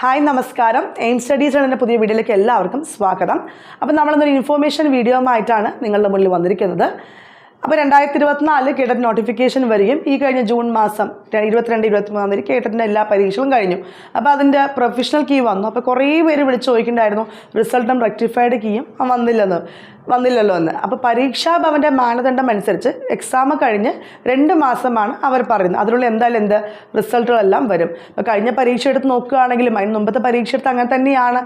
Hi നമസ്കാരം. Aim studies എന്ന പുതിയ വീഡിയോയിലേക്ക് എല്ലാവർക്കും സ്വാഗതം. അപ്പോൾ നമ്മളൊന്നൊരു ഇൻഫോർമേഷൻ വീഡിയോ ആയിട്ടാണ് നിങ്ങളുടെ മുന്നിൽ വന്നിരിക്കുന്നത്. അപ്പോൾ രണ്ടായിരത്തി ഇരുപത്തിനാല് കേട്ടറ്റ് നോട്ടിഫിക്കേഷൻ വരികയും ഈ കഴിഞ്ഞ ജൂൺ മാസം ഇരുപത്തിരണ്ട് ഇരുപത്തിമൂന്നാം തീയതി കേട്ടറ്റിന്റെ എല്ലാ പരീക്ഷകളും കഴിഞ്ഞു. അപ്പോൾ അതിന്റെ പ്രൊഫഷണൽ കീ വന്നു. അപ്പോൾ കുറേ പേര് വിളിച്ച് ചോദിക്കുന്നുണ്ടായിരുന്നു റിസൾട്ടും റെക്ടിഫൈഡ് കീയും വന്നില്ലെന്ന്. വന്നില്ലല്ലോ എന്ന്. അപ്പോൾ പരീക്ഷാ ഭവന്റെ മാനദണ്ഡം അനുസരിച്ച് എക്സാം കഴിഞ്ഞ് രണ്ട് മാസമാണ് അവർ പറയുന്നത്. അതിനുള്ള എന്തായാലും എന്ത് റിസൾട്ടുകളെല്ലാം വരും. അപ്പോൾ കഴിഞ്ഞ പരീക്ഷ എടുത്ത് നോക്കുകയാണെങ്കിലും അതിന് മുമ്പത്തെ പരീക്ഷ എടുത്ത് അങ്ങനെ തന്നെയാണ്.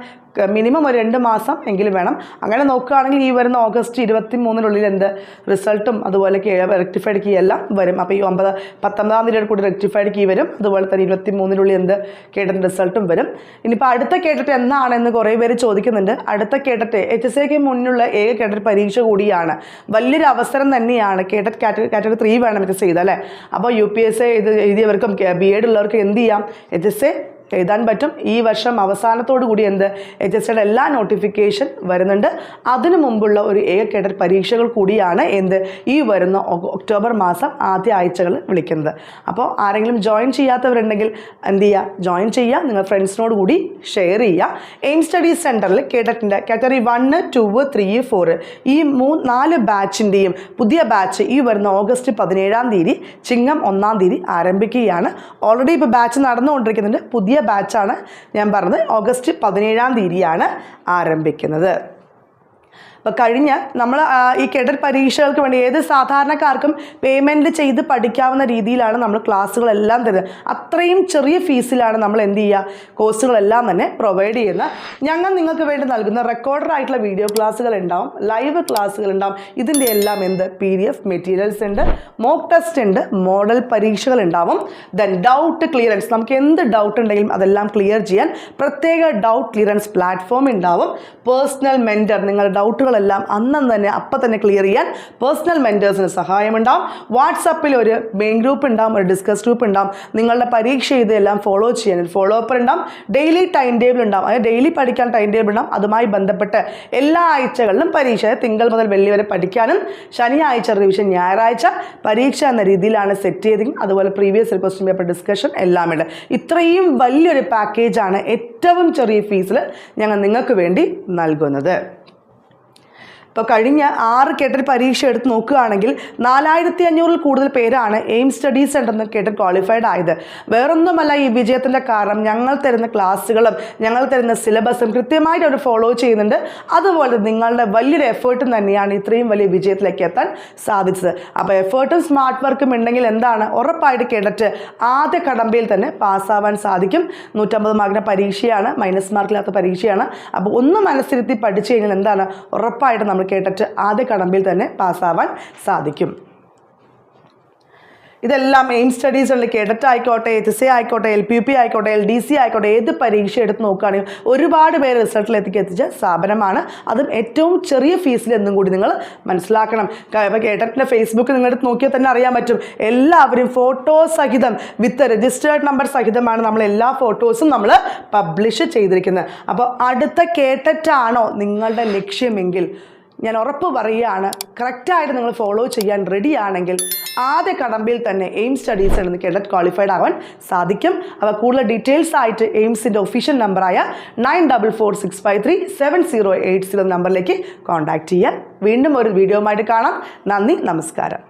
മിനിമം ഒരു രണ്ട് മാസം എങ്കിലും വേണം. അങ്ങനെ നോക്കുകയാണെങ്കിൽ ഈ വരുന്ന ഓഗസ്റ്റ് ഇരുപത്തി മൂന്നിനുള്ളിൽ എന്ത് റിസൾട്ടും അതുപോലെ റെക്ടിഫൈഡ് കീ എല്ലാം വരും. അപ്പോൾ ഈ ഒമ്പത് പത്തൊമ്പതാം തീയതിയോട് കൂടി റെക്ടിഫൈഡ് കീ വരും. അതുപോലെ തന്നെ ഇരുപത്തി മൂന്നിനുള്ളിൽ എന്ത് കേട്ടിട്ട് റിസൾട്ടും വരും. ഇനിയിപ്പോൾ അടുത്ത കേട്ടിട്ട് എന്നാണെന്ന് കുറേ പേര് ചോദിക്കുന്നുണ്ട്. അടുത്ത കേട്ടിട്ട് എച്ച് എസ് എക്ക് മുന്നിലുള്ള ഏക കേട്ടിട്ട് പരീക്ഷ കൂടിയാണ്. വലിയൊരു അവസരം തന്നെയാണ്. കേട്ടറ്റ് കാറ്റഗറി കാറ്റഗറി ത്രീ വേണം എച്ച് എസ് ചെയ്ത് അല്ലേ? അപ്പോൾ യു പി എസ് സി എഴുതിയവർക്കും ബി എഡ് ഉള്ളവർക്കും എന്ത് ചെയ്യാം? എച്ച് എസ് എ എഴുതാൻ പറ്റും. ഈ വർഷം അവസാനത്തോടു കൂടി എന്ത്? എച്ച് എസ് സിയുടെ എല്ലാ നോട്ടിഫിക്കേഷൻ വരുന്നുണ്ട്. അതിനു മുമ്പുള്ള ഒരു ഏക കേഡർ പരീക്ഷകൾ കൂടിയാണ് എന്ത്? ഈ വരുന്ന ഒക്ടോബർ മാസം ആദ്യ ആഴ്ചകൾ വിളിക്കുന്നത്. അപ്പോൾ ആരെങ്കിലും ജോയിൻ ചെയ്യാത്തവരുണ്ടെങ്കിൽ എന്ത് ചെയ്യുക ജോയിൻ ചെയ്യുക. നിങ്ങൾ ഫ്രണ്ട്സിനോട് കൂടി ഷെയർ ചെയ്യുക. എയിം സ്റ്റഡീസ് സെന്ററിൽ കേട്ടിട്ടുണ്ട്. Category one two three four ഈ മൂ നാല് ബാച്ചിന്റെയും പുതിയ ബാച്ച് ഈ വരുന്ന ഓഗസ്റ്റ് പതിനേഴാം തീയതി ചിങ്ങം ഒന്നാം തീയതി ആരംഭിക്കുകയാണ്. ഓൾറെഡി ഇപ്പോൾ ബാച്ച് നടന്നുകൊണ്ടിരിക്കുന്നുണ്ട്. പുതിയ ബാച്ചാണ് ഞാൻ പറഞ്ഞത്. ഓഗസ്റ്റ് പതിനേഴാം തീയതിയാണ് ആരംഭിക്കുന്നത്. അപ്പോൾ കഴിഞ്ഞ നമ്മൾ ഈ കെഡർ പരീക്ഷകൾക്ക് വേണ്ടി ഏത് സാധാരണക്കാർക്കും പേയ്മെന്റ് ചെയ്ത് പഠിക്കാവുന്ന രീതിയിലാണ് നമ്മൾ ക്ലാസ്സുകളെല്ലാം തരുന്നത്. അത്രയും ചെറിയ ഫീസിലാണ് നമ്മൾ എന്ത് ചെയ്യുക? കോഴ്സുകളെല്ലാം തന്നെ പ്രൊവൈഡ് ചെയ്യുന്നത് ഞങ്ങൾ നിങ്ങൾക്ക് വേണ്ടി നൽകുന്ന റെക്കോർഡർ ആയിട്ടുള്ള വീഡിയോ ക്ലാസ്സുകൾ ഉണ്ടാവും ലൈവ് ക്ലാസ്സുകൾ ഉണ്ടാവും. ഇതിന്റെ എല്ലാം എന്ത്? പി ഡി എഫ് മെറ്റീരിയൽസ് ഉണ്ട് മോക്ക് ടെസ്റ്റ് ഉണ്ട് മോഡൽ പരീക്ഷകൾ ഉണ്ടാവും. ദെൻ ഡൗട്ട് ക്ലിയറൻസ് നമുക്ക് എന്ത് ഡൗട്ട് ഉണ്ടെങ്കിലും അതെല്ലാം ക്ലിയർ ചെയ്യാൻ പ്രത്യേക ഡൗട്ട് ക്ലിയറൻസ് പ്ലാറ്റ്ഫോം ഉണ്ടാവും. പേഴ്സണൽ മെന്റർ നിങ്ങളുടെ ഡൗട്ടുകളെല്ലാം അന്നും തന്നെ അപ്പം തന്നെ ക്ലിയർ ചെയ്യാൻ പേഴ്സണൽ മെന്റേഴ്സിന് സഹായമുണ്ടാവും. വാട്സപ്പിൽ ഒരു മെയിൻ ഗ്രൂപ്പ് ഉണ്ടാവും ഒരു ഡിസ്കസ് ഗ്രൂപ്പ് ഉണ്ടാവും. നിങ്ങളുടെ പരീക്ഷ ഇതെല്ലാം ഫോളോ ചെയ്യാൻ ഫോളോ അപ്പർ ഉണ്ടാവും. ഡെയിലി ടൈം ടേബിൾ ഉണ്ടാവും. അതായത് ഡെയിലി പഠിക്കാൻ ടൈം ടേബിൾ ഉണ്ടാവും. അതുമായി ബന്ധപ്പെട്ട് എല്ലാ ആഴ്ചകളിലും പരീക്ഷ തിങ്കൾ മുതൽ വെള്ളി വരെ പഠിക്കാനും ശനിയാഴ്ച റിവിഷൻ ഞായറാഴ്ച പരീക്ഷ എന്ന രീതിയിലാണ് സെറ്റ് ചെയ്തെങ്കിൽ അതുപോലെ പ്രീവിയസ് ക്വസ്റ്റ്യൻ പേപ്പർ ഡിസ്കഷൻ എല്ലാം ഉണ്ട്. ഇത്രയും വലിയൊരു പാക്കേജാണ് ഏറ്റവും ചെറിയ ഫീസിൽ ഞങ്ങൾ നിങ്ങൾക്ക് വേണ്ടി നൽകുന്നത്. ഇപ്പോൾ കഴിഞ്ഞ ആറ് കേട്ടറ്റ് പരീക്ഷ എടുത്ത് നോക്കുകയാണെങ്കിൽ നാലായിരത്തി അഞ്ഞൂറിൽ കൂടുതൽ പേരാണ് എയിം സ്റ്റഡീസ് സെന്ററിൽ കേട്ടറ്റ് ക്വാളിഫൈഡ് ആയത്. വേറൊന്നുമല്ല ഈ വിജയത്തിന്റെ കാരണം ഞങ്ങൾ തരുന്ന ക്ലാസ്സുകളും ഞങ്ങൾ തരുന്ന സിലബസും കൃത്യമായിട്ട് അവർ ഫോളോ ചെയ്യുന്നുണ്ട്. അതുപോലെ നിങ്ങളുടെ വലിയൊരു എഫേർട്ടും തന്നെയാണ് ഇത്രയും വലിയ വിജയത്തിലേക്ക് എത്താൻ സാധിച്ചത്. അപ്പോൾ എഫേർട്ടും സ്മാർട്ട് വർക്കും ഉണ്ടെങ്കിൽ എന്താണ് ഉറപ്പായിട്ട് കേട്ടിട്ട് ആദ്യ കടമ്പയിൽ തന്നെ പാസ്സാവാൻ സാധിക്കും. നൂറ്റമ്പത് മാർക്കിന്റെ പരീക്ഷയാണ് മൈനസ് മാർക്കില്ലാത്ത പരീക്ഷയാണ്. അപ്പോൾ ഒന്ന് മനസ്സിരുത്തി പഠിച്ചു കഴിഞ്ഞാൽ എന്താണ് ഉറപ്പായിട്ട് നമ്മൾ കേട്ടിട്ട് ആദ്യ കടമ്പിൽ തന്നെ പാസ്സാവാൻ സാധിക്കും. ഇതെല്ലാം എയിം സ്റ്റഡീസുകളിൽ കേഡറ്റ് ആയിക്കോട്ടെ എച്ച് എസ് എ ആയിക്കോട്ടെ എൽ പി പി ആയിക്കോട്ടെ എൽ ഡി സി ആയിക്കോട്ടെ ഏത് പരീക്ഷ എടുത്ത് നോക്കുകയാണെങ്കിൽ ഒരുപാട് പേര് റിസൾട്ടിലെത്തിക്ക് എത്തിച്ച സ്ഥാപനമാണ്. അതും ഏറ്റവും ചെറിയ ഫീസിൽ എന്നും കൂടി നിങ്ങൾ മനസ്സിലാക്കണം. ഇപ്പോൾ കേഡറ്റിന്റെ ഫേസ്ബുക്ക് നിങ്ങളെടുത്ത് നോക്കിയാൽ തന്നെ അറിയാൻ പറ്റും. എല്ലാവരും ഫോട്ടോ സഹിതം വിത്ത് രജിസ്റ്റേർഡ് നമ്പർ സഹിതമാണ് നമ്മൾ എല്ലാ ഫോട്ടോസും നമ്മൾ പബ്ലിഷ് ചെയ്തിരിക്കുന്നത്. അപ്പോൾ അടുത്ത കേട്ടറ്റാണോ നിങ്ങളുടെ ലക്ഷ്യമെങ്കിൽ ഞാൻ ഉറപ്പ് പറയുകയാണ് കറക്റ്റായിട്ട് നിങ്ങൾ ഫോളോ ചെയ്യാൻ റെഡി ആണെങ്കിൽ ആദ്യ കടമ്പിൽ തന്നെ എയിം സ്റ്റഡീസ് എന്ന് കേഡറ്റ് ക്വാളിഫൈഡ് ആവാൻ സാധിക്കും. അപ്പോൾ കൂടുതൽ ഡീറ്റെയിൽസ് ആയിട്ട് എയിംസിന്റെ ഒഫീഷ്യൽ നമ്പറായ nine double four six five three seven zero eight zero നമ്പറിലേക്ക് കോൺടാക്റ്റ് ചെയ്യാം. വീണ്ടും ഒരു വീഡിയോ ആയിട്ട് കാണാം. നന്ദി നമസ്കാരം.